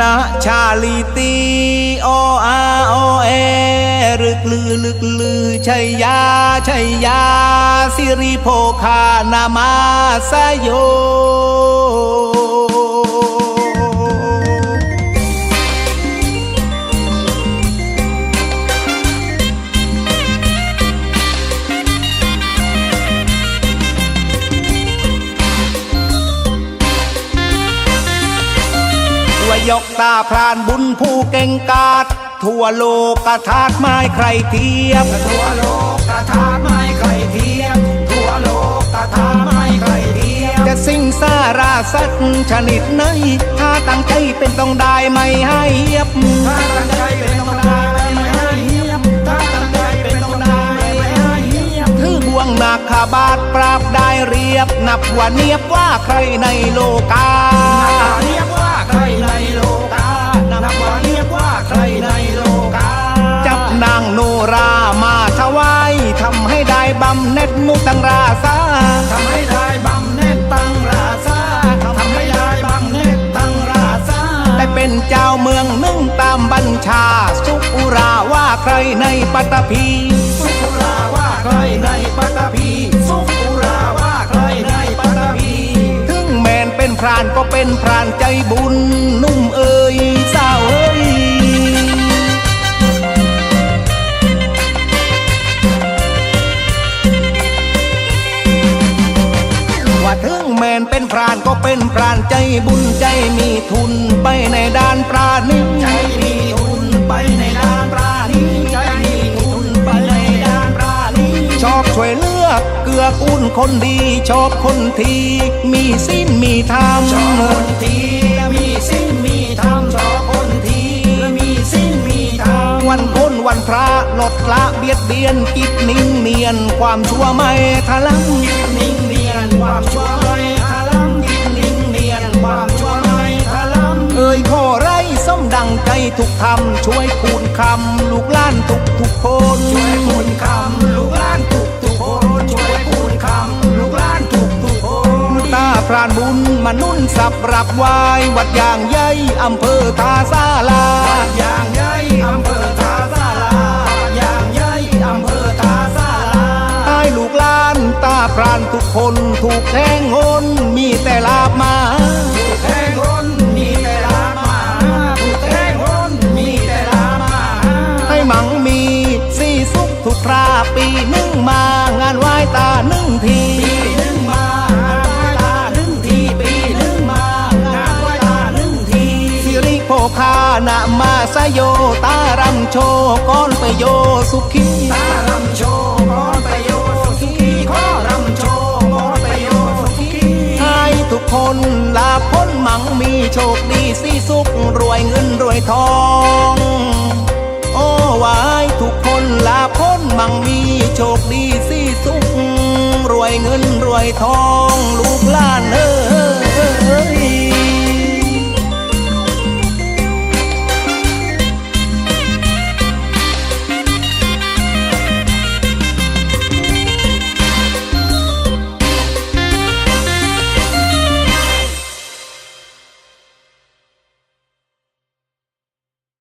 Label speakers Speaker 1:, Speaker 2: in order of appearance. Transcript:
Speaker 1: นะชาลีตีโออาโอเอลึกลือลึกลือชัยยาชัยยาสิริโภคานามาสโย ยกตาพรานบุญผู้เก่งกาจทั่วโลกกระทาดไม้ใครเทียบ
Speaker 2: ทั่วโลกกระทาไม่ใครเทียมทั่วโลกกระทาไม่ใครเทียม
Speaker 1: จะสิ่งสาราสัตว์ชนิดไหนถ้าตั้งใจเป็นต้องได้ไม่ให้เยียบ
Speaker 2: ถ้าตั้งใจเป็นต้องได้ไม่ให้เทียมถ้าตั้งใจเป็นต้องได้ไม่ให้เทียม
Speaker 1: ถือบ่วงหนักขาบาทปราบได้เรียบ นับว่าเนียบว่าใครในโลกา
Speaker 2: รา
Speaker 1: มาถวายทำให้ได้บำเหน็จมุตังราซา
Speaker 2: ทำให้ได้บำเหน็จตั้งราชาทำให้ได้บำเหน็จตั้งราชา
Speaker 1: ได้เป็นเจ้าเมืองนึ่งตามบัญชา สุอุราว่าใครในปัตตภี
Speaker 2: สุขุราว่าใครในปัตตภีสุขุราว่าใครในปัตตภี
Speaker 1: ถึงแมนเป็นพรานก็เป็นพรานใจบุญนุ่มเอ่ยสาวเอ้ย เป็นพรานก็เป็นพรานใจบุญใจมีทุนไปในด้านปราณี
Speaker 2: ใจมีทุนไปในด้านปราณีใจมีทุนไปในด้านปราณี
Speaker 1: ชอบช่วยเหลือกเกื้อกูลคนดี ชอบคนที่มีสิ้นมีธรรม
Speaker 2: ชอบคนที่มีสิ้นมีธรรมชอบคนที่มีสิ้นมีธรรม
Speaker 1: วันพ้นวันพระลดละเบียดเบียนกิจนิ่งเนียนความชั่วไม่ทะลัง
Speaker 2: นิ่งเนียนความชั่ว ทุ
Speaker 1: กคำช่วยคูณคำลูกหล้านทุกทุกๆคน
Speaker 2: ช่วยคูณคำลูกหลานทุกทุกคนช่วยคูณคำลูกหลานทุกทุกคน
Speaker 1: ตาพรานบุญมานุ่นสับรับวายวัดอย่างใหญ่อำเภอทาซาลา
Speaker 2: อย่างใหญ่อำเภอทาสาราอย่างใหญ่อำเภอทาสารา
Speaker 1: ตายลูกหล้านตาพรานทุกคนถูกแทงหนมีแต่ลาบมา
Speaker 2: ผู้แทงคนมี
Speaker 1: ริโภคานะมาสโยตารำโชก้อนไปโยสุขี
Speaker 2: ตารำโชว์ขอประโยชน์สุขีขอรำโชว์ขอประโยชน์สุขี
Speaker 1: ให้ทุกคนลาพ้นมังมีโชคดีสีสุขรวยเงินรวยทอง โอ้วายทุกคนลาพ้นมังมีโชคดีสีสุขรวยเงินรวยทอง